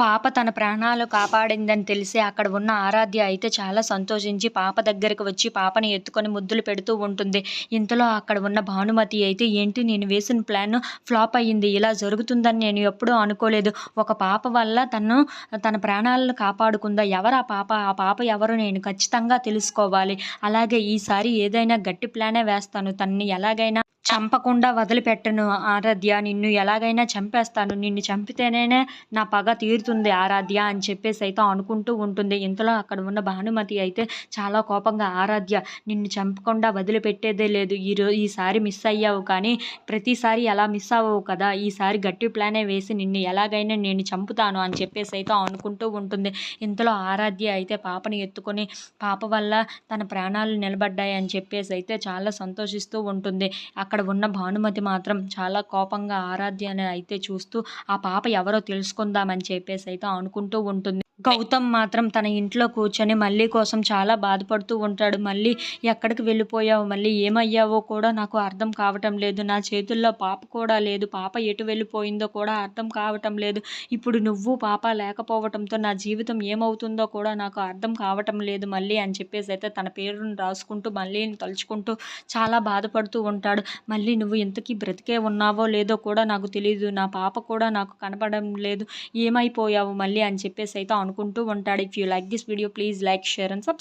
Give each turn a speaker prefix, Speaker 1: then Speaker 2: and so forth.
Speaker 1: పాప తన ప్రాణాలు కాపాడిందని తెలిసి అక్కడ ఉన్న ఆరాధ్య అయితే చాలా సంతోషించి పాప దగ్గరికి వచ్చి పాపని ఎత్తుకొని ముద్దులు పెడుతూ ఉంటుంది. ఇంతలో అక్కడ ఉన్న భానుమతి అయితే ఏంటి నేను వేసిన ప్లాన్ ఫ్లాప్ అయ్యింది ఇలా జరుగుతుందని నేను ఎప్పుడూ అనుకోలేదు. ఒక పాప వల్ల తను తన ప్రాణాలను కాపాడుకుందా? ఎవరు ఆ పాప? ఆ పాప ఎవరు? నేను ఖచ్చితంగా తెలుసుకోవాలి. అలాగే ఈసారి ఏదైనా గట్టి ప్లానే వేస్తాను. తన్ని ఎలాగైనా చంపకుండా వదిలిపెట్టను ఆరాధ్య. నిన్ను ఎలాగైనా చంపేస్తాను. నిన్ను చంపితేనే నా పగ తీరుతుంది ఆరాధ్య అని చెప్పేసి అయితే అనుకుంటూ ఉంటుంది. ఇంతలో అక్కడ ఉన్న భానుమతి అయితే చాలా కోపంగా ఆరాధ్య నిన్ను చంపకుండా వదిలిపెట్టేదే లేదు. ఈ ఈసారి మిస్ అయ్యావు కానీ ప్రతిసారి ఎలా మిస్ అవ్వవు కదా. ఈసారి గట్టి ప్లానే వేసి నిన్ను ఎలాగైనా నేను చంపుతాను అని చెప్పేసి అయితే అనుకుంటూ ఉంటుంది. ఇంతలో ఆరాధ్య అయితే పాపని ఎత్తుకొని పాప వల్ల తన ప్రాణాలు నిలబడ్డాయి అని చెప్పేసి అయితే చాలా సంతోషిస్తూ ఉంటుంది. అక్కడ ఉన్న భానుమతి మాత్రం చాలా కోపంగా ఆరాధ్యని అయితే చూస్తూ ఆ పాప ఎవరో తెలుసుకుందామని చెప్పేసి అయితే అనుకుంటూ ఉంటుంది. గౌతమ్ మాత్రం తన ఇంట్లో కూర్చొని మళ్ళీ కోసం చాలా బాధపడుతూ ఉంటాడు. మళ్ళీ ఎక్కడికి వెళ్ళిపోయావు? మళ్ళీ ఏమయ్యావో కూడా నాకు అర్థం కావటం లేదు. నా చేతుల్లో పాప కూడా లేదు. పాప ఎటు వెళ్ళిపోయిందో కూడా అర్థం కావటం లేదు. ఇప్పుడు నువ్వు పాప లేకపోవటంతో నా జీవితం ఏమవుతుందో కూడా నాకు అర్థం కావటం లేదు మళ్ళీ అని చెప్పేసి అయితే తన పేరును రాసుకుంటూ మళ్ళీ తలుచుకుంటూ చాలా బాధపడుతూ ఉంటాడు. మళ్ళీ నువ్వు ఇంతకీ బ్రతికే ఉన్నావో లేదో కూడా నాకు తెలియదు నా పాప కూడా నాకు కనపడడం లేదు. ఏమైపోయావు మళ్ళీ అని చెప్పేసి అయితే అనుకుంటూ ఉంటాడు. If you like this video please like share and subscribe